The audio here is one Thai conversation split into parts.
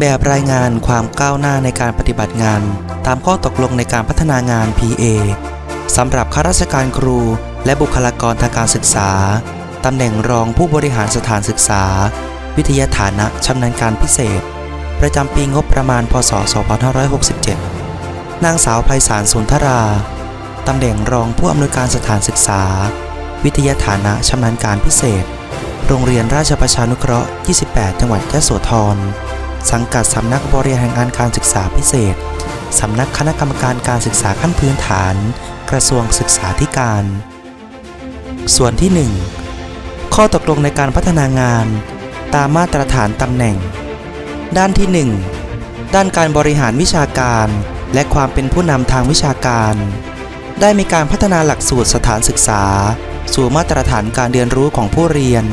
แบบรายงานความก้าวหน้าในการปฏิบัติงาน ตามข้อตกลงในการพัฒนางาน PA สำหรับข้าราชการครู และบุคลากรทางการศึกษา ตำแหน่งรองผู้บริหารสถานศึกษา วิทยาฐานะชำนาญการพิเศษ ประจำปีงบประมาณ พศ 2567 นางสาวไพศาลสุนทรา ตำแหน่งรองผู้อำนวยการสถานศึกษา วิทยาฐานะชำนาญการพิเศษ โรงเรียนราชประชานุเคราะห์ 28 จังหวัดยะโสธร สังกัดสำนักบริหารงานการศึกษาพิเศษ สำนักคณะกรรมการการศึกษาขั้นพื้นฐาน กระทรวงศึกษาธิการ ส่วนที่ 1 ข้อตกลงในการพัฒนางาน ตามมาตรฐานตำแหน่ง ด้านที่ 1 ด้านการบริหารวิชาการ และความเป็นผู้นำทางวิชาการ ได้มีการพัฒนาหลักสูตรสถานศึกษา สู่มาตรฐานการเรียนรู้ของผู้เรียน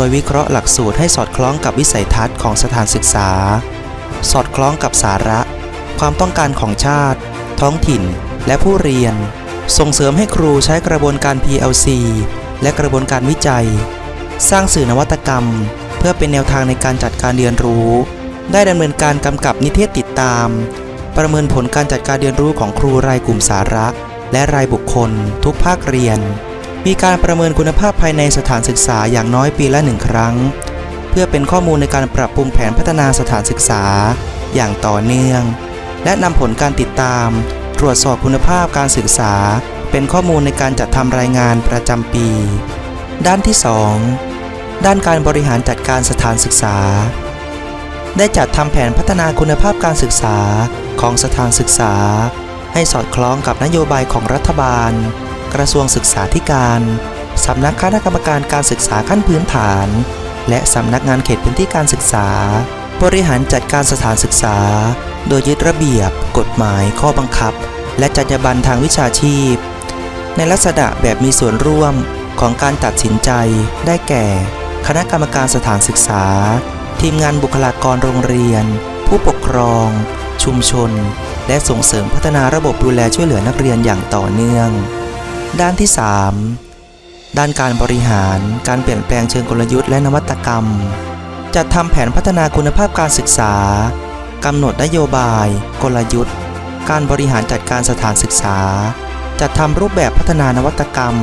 โดยวิเคราะห์หลักสูตรให้สอดคล้องกับวิสัยทัศน์ของสถานศึกษา สอดคล้องกับสาระ ความต้องการของชาติ ท้องถิ่น และผู้เรียน ส่งเสริมให้ครูใช้กระบวนการ PLC และกระบวนการวิจัย สร้างสื่อนวัตกรรม เพื่อเป็นแนวทางในการจัดการเรียนรู้ ได้ดำเนินการกำกับนิเทศติดตาม ประเมินผลการจัดการเรียนรู้ของครูรายกลุ่มสาระ และรายบุคคล ทุกภาคเรียน มีการประเมินคุณภาพภายในสถานศึกษาอย่างน้อยปีละหนึ่งครั้ง เพื่อเป็นข้อมูลในการปรับปรุงแผนพัฒนาสถานศึกษา อย่างต่อเนื่อง และนำผลการติดตาม ตรวจสอบคุณภาพการศึกษา เป็นข้อมูลในการจัดทำรายงานประจำปี ด้านที่ 2 ด้านการบริหารจัดการสถานศึกษา ได้จัดทำแผนพัฒนาคุณภาพการศึกษาของสถานศึกษา ให้สอดคล้องกับนโยบายของรัฐบาล กระทรวงศึกษาธิการ สำนักคณะกรรมการการศึกษาขั้นพื้นฐาน และสำนักงานเขตพื้นที่การศึกษา บริหารจัดการสถานศึกษา โดยยึดระเบียบ กฎหมาย ข้อบังคับ และจรรยาบรรณทางวิชาชีพ ในลักษณะแบบมีส่วนร่วมของการตัดสินใจ ได้แก่ คณะกรรมการสถานศึกษา ทีมงานบุคลากรโรงเรียน ผู้ปกครอง ชุมชน และส่งเสริมพัฒนาระบบดูแลช่วยเหลือนักเรียนอย่างต่อเนื่อง ด้านที่ 3 ด้านการบริหาร การเปลี่ยนแปลงเชิงกลยุทธ์และนวัตกรรม จัดทำแผนพัฒนาคุณภาพการศึกษากำหนดนโยบาย กลยุทธ์ การบริหารจัดการสถานศึกษา จัดทำรูปแบบพัฒนานวัตกรรม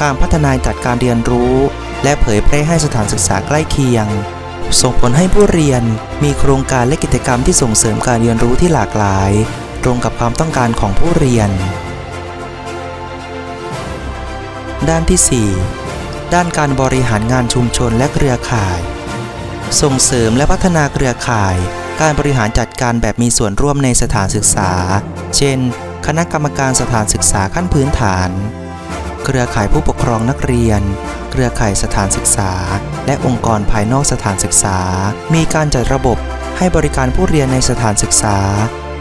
การพัฒนาจัดการเรียนรู้ และเผยแพร่ให้สถานศึกษาใกล้เคียง ส่งผลให้ผู้เรียนมีโครงการและกิจกรรมที่ส่งเสริมการเรียนรู้ที่หลากหลาย ตรงกับความต้องการของผู้เรียน ด้านที่ 4 ด้านการบริหารงานชุมชนและเครือข่าย ส่งเสริมและพัฒนาเครือข่าย การบริหารจัดการแบบมีส่วนร่วมในสถานศึกษา เช่น คณะกรรมการสถานศึกษาขั้นพื้นฐาน เครือข่ายผู้ปกครองนักเรียน เครือข่ายสถานศึกษา และองค์กรภายนอกสถานศึกษา มีการจัดระบบให้บริการผู้เรียนในสถานศึกษา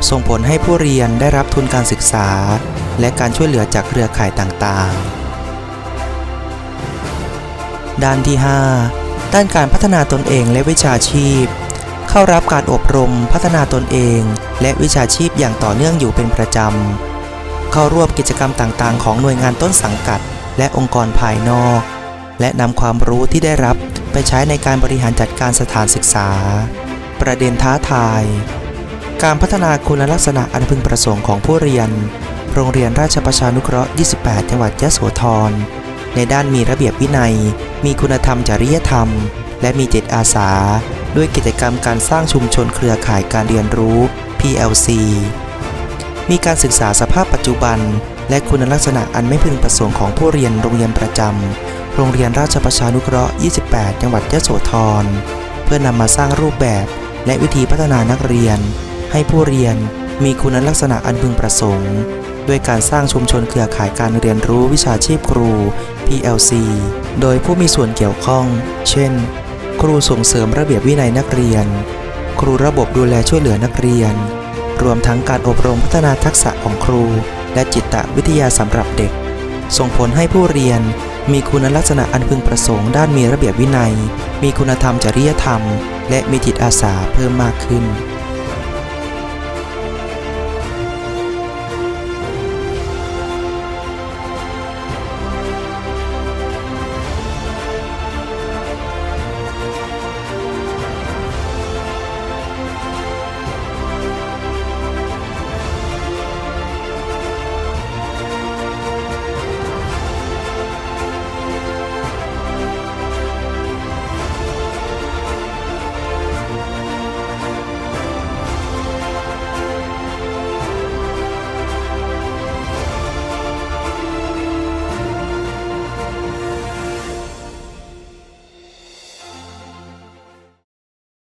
ส่งผลให้ผู้เรียนได้รับทุนการศึกษา และการช่วยเหลือจากเครือข่ายต่างๆ ด้านที่ 5 ด้านการพัฒนาตนเองและวิชาชีพ เข้ารับการอบรมพัฒนาตนเอง และวิชาชีพอย่างต่อเนื่องอยู่เป็นประจำ เข้าร่วมกิจกรรมต่างๆ ของหน่วยงานต้นสังกัด และองค์กรภายนอก และนำความรู้ที่ได้รับไปใช้ในการบริหารจัดการสถานศึกษา ประเด็นท้าทาย การพัฒนาคุณลักษณะอันพึงประสงค์ของผู้เรียน โรงเรียนราชประชานุเคราะห์ 28 จังหวัดยะโสธร ในด้านมีระเบียบวินัย มีคุณธรรมจริยธรรม และมีจิตอาสา ด้วยกิจกรรมการสร้างชุมชนเครือข่ายการเรียนรู้ PLC มีการศึกษาสภาพปัจจุบัน และคุณลักษณะอันไม่พึงประสงค์ของผู้เรียนโรงเรียนประจำ โรงเรียนราชประชานุเคราะห์ 28 จังหวัดยะโสธร เพื่อนำมาสร้างรูปแบบ และวิธีพัฒนานักเรียน ให้ผู้เรียนมีคุณลักษณะอันพึงประสงค์ ด้วยการสร้างชุมชนเครือข่ายการเรียนรู้วิชาชีพครู PLC โดยผู้มีส่วนเกี่ยวข้อง เช่น ครูส่งเสริมระเบียบวินัยนักเรียน ครูระบบดูแลช่วยเหลือนักเรียน รวมทั้งการอบรมพัฒนาทักษะของครู และจิตวิทยาสำหรับเด็ก ส่งผลให้ผู้เรียนมีคุณลักษณะอันพึงประสงค์ด้านมีระเบียบวินัย มีคุณธรรมจริยธรรม และมีจิตอาสาเพิ่มมากขึ้น